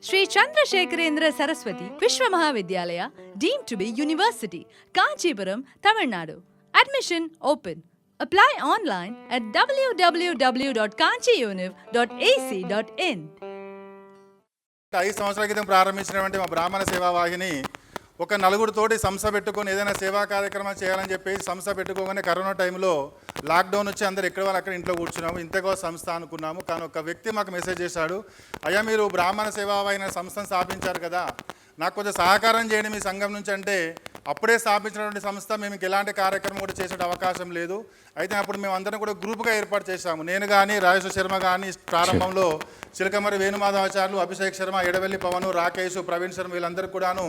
Sri Chandrasekharendra Saraswati Vishwa Mahavidyalaya deemed to be University, Kanchipuram, Tamil Nadu. Admission open. Apply online at www.kanchiuniv.ac.in. ఐదు సంవత్సరాల క్రితం ప్రారంభించినటువంటి మా బ్రాహ్మణ సేవా వాహిని ఒక నలుగురితోటి సంస్థ పెట్టుకొని ఏదైనా సేవా కార్యక్రమం చేయాలని చెప్పేసి సంస్థ పెట్టుకోగానే కరోనా టైంలో లాక్డౌన్ వచ్చి అందరు ఎక్కడ వాళ్ళు అక్కడ ఇంట్లో కూర్చున్నాము ఇంతగా సంస్థ అనుకున్నాము. కానీ ఒక వ్యక్తి మాకు మెసేజ్ చేశాడు అయ్యా మీరు బ్రాహ్మణ సేవా అయిన సంస్థను స్థాపించారు కదా నాకు కొంచెం సహకారం చేయండి మీ సంఘం నుంచి అంటే అప్పుడే స్థాపించినటువంటి సంస్థ మేము ఎలాంటి కార్యక్రమం కూడా చేసే అవకాశం లేదు. అయితే అప్పుడు మేము అందరం కూడా గ్రూప్గా ఏర్పాటు చేశాము. నేను కానీ రాజేశ్వర శర్మ కానీ ప్రారంభంలో చిలకమరి వేణుమాధవాచార్యులు అభిషేక్ శర్మ ఎడవెల్లి పవన్ రాకేష్ ప్రవీణ్ శర్మ వీళ్ళందరూ కూడాను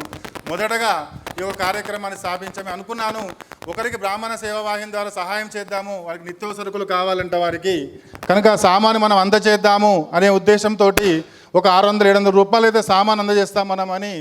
మొదటగా ఈ యొక్క కార్యక్రమాన్ని స్థాపించాము. అనుకున్నాను ఒకరికి బ్రాహ్మణ సేవా వాహిని ద్వారా సహాయం చేద్దాము వారికి నిత్య సరుకులు కావాలంట వారికి. కనుక సామాను మనం అందచేద్దాము అనే ఉద్దేశంతో ఒక ఆరు వందల ఏడు వందల రూపాయలు అయితే సామాను అందజేస్తాం మనం అని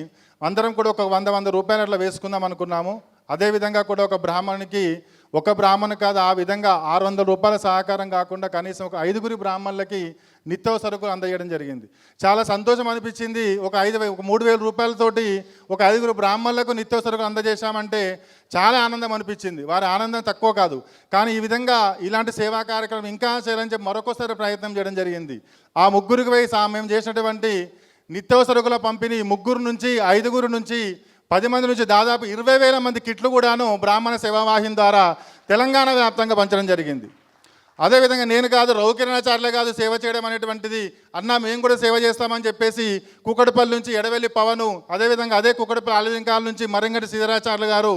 అందరం కూడా ఒక వంద వంద రూపాయలు అట్లా వేసుకుందాం అనుకున్నాము. అదేవిధంగా కూడా ఒక బ్రాహ్మణునికి ఒక బ్రాహ్మణు కాదు ఆ విధంగా ఆరు వందల రూపాయల సహకారం కాకుండా కనీసం ఒక ఐదుగురి బ్రాహ్మణులకి నిత్య సరుకులు అందజేయడం జరిగింది. చాలా సంతోషం అనిపించింది. ఒక ఐదు ఒక మూడు వేల రూపాయలతోటి ఒక ఐదుగురు బ్రాహ్మణులకు నిత్య సరుకులు అందజేశామంటే చాలా ఆనందం అనిపించింది. వారి ఆనందం తక్కువ కాదు. కానీ ఈ విధంగా ఇలాంటి సేవా కార్యక్రమం ఇంకా చేయాలని చెప్పి మరొకసారి ప్రయత్నం చేయడం జరిగింది. ఆ ముగ్గురికి పోయి సా- మేము చేసినటువంటి నిత్యవసరకుల పంపిణీ ముగ్గురు నుంచి ఐదుగురు నుంచి పది మంది నుంచి దాదాపు ఇరవై వేల మంది కిట్లు కూడాను బ్రాహ్మణ సేవావాహిని ద్వారా తెలంగాణ వ్యాప్తంగా పంచడం జరిగింది. అదేవిధంగా నేను కాదు రౌకిరణాచార్యులే కాదు సేవ చేయడం అనేటువంటిది. అన్న మేము కూడా సేవ చేస్తామని చెప్పేసి కుక్కడపల్లి నుంచి ఎడవెల్లి పవను అదేవిధంగా అదే కుక్కడపల్లి ఆలయంకాల నుంచి మరింగటి శ్రీధరాచార్యులు గారు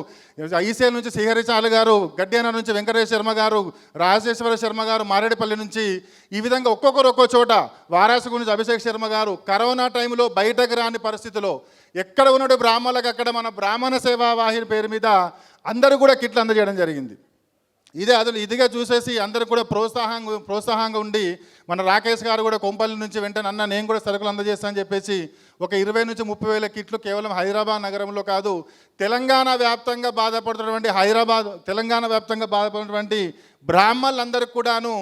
ఈసేల్ నుంచి శ్రీహరిచార్యులు గారు గడ్డేన నుంచి వెంకటేశ్వర శర్మ గారు రాజేశ్వర శర్మ గారు మారేడుపల్లి నుంచి ఈ విధంగా ఒక్కొక్కరు ఒక్కో చోట వారాసి గురించి అభిషేక్ శర్మ గారు కరోనా టైంలో బయటకు రాని పరిస్థితిలో ఎక్కడ ఉన్నాడు బ్రాహ్మణులకు అక్కడ మన బ్రాహ్మణ సేవా వాహిని పేరు మీద అందరూ కూడా కిట్లు అందజేయడం జరిగింది. ఇదే అసలు ఇదిగా చూసేసి అందరూ కూడా ప్రోత్సాహంగా ప్రోత్సాహంగా ఉండి మన రాకేష్ గారు కూడా కొంపల్లి నుంచి వెంటనే అన్న నేను కూడా సరుకులు అందజేస్తానని చెప్పేసి ఒక ఇరవై నుంచి ముప్పై వేల కిట్లు కేవలం హైదరాబాద్ నగరంలో కాదు తెలంగాణ వ్యాప్తంగా బాధపడుతున్నటువంటి హైదరాబాద్ తెలంగాణ వ్యాప్తంగా బాధపడినటువంటి బ్రాహ్మణులందరికీ కూడాను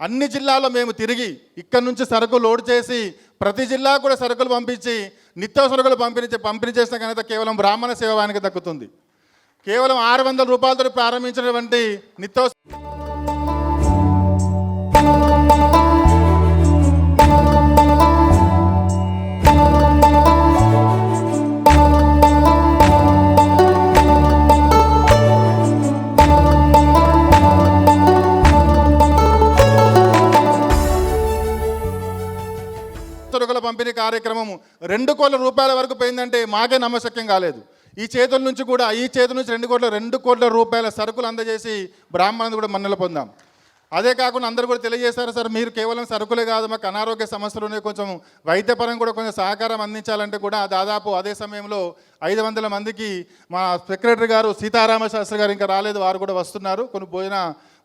అన్ని జిల్లాల్లో మేము తిరిగి ఇక్కడ నుంచి సరుకు లోడ్ చేసి ప్రతి జిల్లా కూడా సరుకులు పంపించి నిత్య సరుకులు పంపిణీ పంపిణీ చేసిన కనుక కేవలం బ్రాహ్మణ సేవానికి దక్కుతుంది. కేవలం ఆరు వందల రూపాయలతో ప్రారంభించినటువంటి నిత్య పంపిణీ కార్యక్రమం రెండు కోట్ల రూపాయల వరకు పోయిందంటే మాకే నమ్మశక్యం కాలేదు. ఈ చేతుల నుంచి కూడా ఈ చేతుల నుంచి రెండు కోట్ల రెండు కోట్ల రూపాయల సరుకులు అందజేసి బ్రాహ్మణులు కూడా మన్నలు పొందాం. అదే కాకుండా అందరూ కూడా తెలియజేశారు సార్ మీరు కేవలం సరుకులే కాదు మాకు అనారోగ్య సమస్యలు ఉన్నాయి కొంచెం వైద్యపరం కూడా కొంచెం సహకారం అందించాలంటే కూడా దాదాపు అదే సమయంలో ఐదు వందల మందికి మా సెక్రటరీ గారు సీతారామ శాస్త్రి గారు ఇంకా రాలేదు వారు కూడా వస్తున్నారు కొన్ని భోజన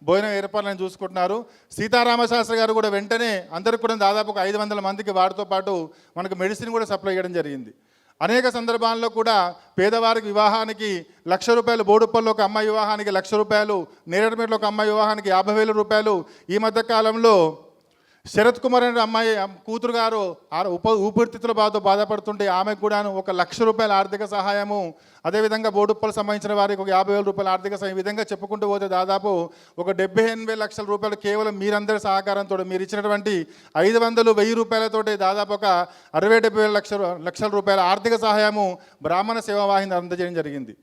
భోజనం ఏర్పాట్లను చూసుకుంటున్నారు. సీతారామ శాస్త్రి గారు కూడా వెంటనే అందరికి కూడా దాదాపు ఒక ఐదు వందల మందికి వారితో పాటు మనకు మెడిసిన్ కూడా సప్లై చేయడం జరిగింది. అనేక సందర్భాల్లో కూడా పేదవారికి వివాహానికి లక్ష రూపాయలు బోడుప్పల్లో ఒక అమ్మాయి వివాహానికి లక్ష రూపాయలు నేరేడుమేటలో ఒక అమ్మాయి వివాహానికి యాభై వేల రూపాయలు. ఈ మధ్య కాలంలో శరత్ కుమార్ అనే అమ్మాయి కూతురు గారు ఆ- ఉప ఊపిరితిత్తుల బాధతో బాధపడుతుంటే ఆమెకు కూడాను ఒక లక్ష రూపాయల ఆర్థిక సహాయము అదేవిధంగా బోడుప్పలు సంబంధించిన వారికి ఒక యాభై వేల రూపాయల ఆర్థిక సహాయం ఈ విధంగా చెప్పుకుంటూ పోతే దాదాపు ఒక డెబ్బై ఎనభై లక్షల రూపాయలు కేవలం మీరందరి సహకారంతో మీరు ఇచ్చినటువంటి ఐదు వందలు వెయ్యి రూపాయలతోటి దాదాపు ఒక అరవై డెబ్బై వేల లక్షల లక్షల రూపాయల ఆర్థిక సహాయము బ్రాహ్మణ సేవా వాహిని అందజేయడం జరిగింది.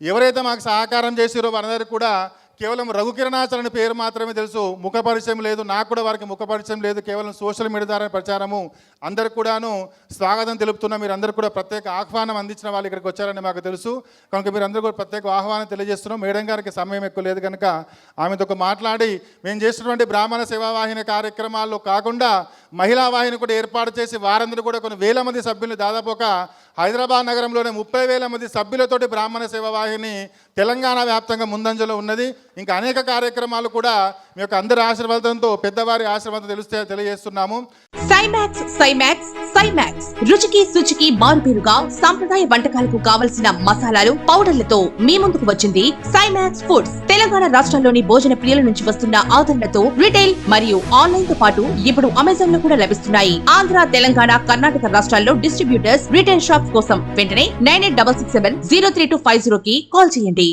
ఎవరైతే మాకు సహకారం చేసిరో వారందరికీ కూడా కేవలం రఘుకిరణాచరణ పేరు మాత్రమే తెలుసు. ముఖ పరిచయం లేదు. నాకు కూడా వారికి ముఖ పరిచయం లేదు. కేవలం సోషల్ మీడియా ద్వారా ప్రచారము. అందరికి కూడాను స్వాగతం తెలుపుతున్న మీరు అందరూ కూడా ప్రత్యేక ఆహ్వానం అందించిన వాళ్ళు ఇక్కడికి వచ్చారని మాకు తెలుసు. కనుక మీరు అందరూ కూడా ప్రత్యేక ఆహ్వానం తెలియజేస్తున్నాం. మేడం గారికి సమయం ఎక్కువ లేదు కనుక ఆమెతో ఒక మాట్లాడి మేము చేసినటువంటి బ్రాహ్మణ సేవావాహిని కార్యక్రమాల్లో కాకుండా మహిళా వాహిని కూడా ఏర్పాటు చేసి వారందరూ కూడా కొన్ని వేల మంది సభ్యులు దాదాపు ఒక హైదరాబాద్ నగరంలోనే ముప్పై వేల మంది సభ్యులతోటి బ్రాహ్మణ సేవ వాహిని తెలంగాణ వ్యాప్తంగా ముందంజలో ఉన్నది. ఇంకా అనేక కార్యక్రమాలు కూడా మీ యొక్క అందరి ఆశీర్వాదంతో పెద్దవారి ఆశీర్వాదం తెలిస్తే తెలియజేస్తున్నాము. సైమాక్స్ సైమాక్స్ సైమాక్స్ రుచికి శుచికి మారుపేరుగా సాంప్రదాయ వంటకాలకు కావలసిన మసాలాలు పౌడర్లతో మీ ముందుకు వచ్చింది సైమాక్స్ ఫుడ్స్ తెలంగాణ రాష్ట్రంలోని భోజన ప్రియుల నుంచి వస్తున్న ఆదరణతో రిటైల్ మరియు ఆన్లైన్తో పాటు ఇప్పుడు అమెజాన్లో కూడా లభిస్తున్నాయి. ఆంధ్ర తెలంగాణ కర్ణాటక రాష్ట్రాల్లో డిస్ట్రిబ్యూటర్స్ రిటైల్ షాప్స్ కోసం వెంటనే nine eight double six seven zero three two five zero కి కాల్ చేయండి.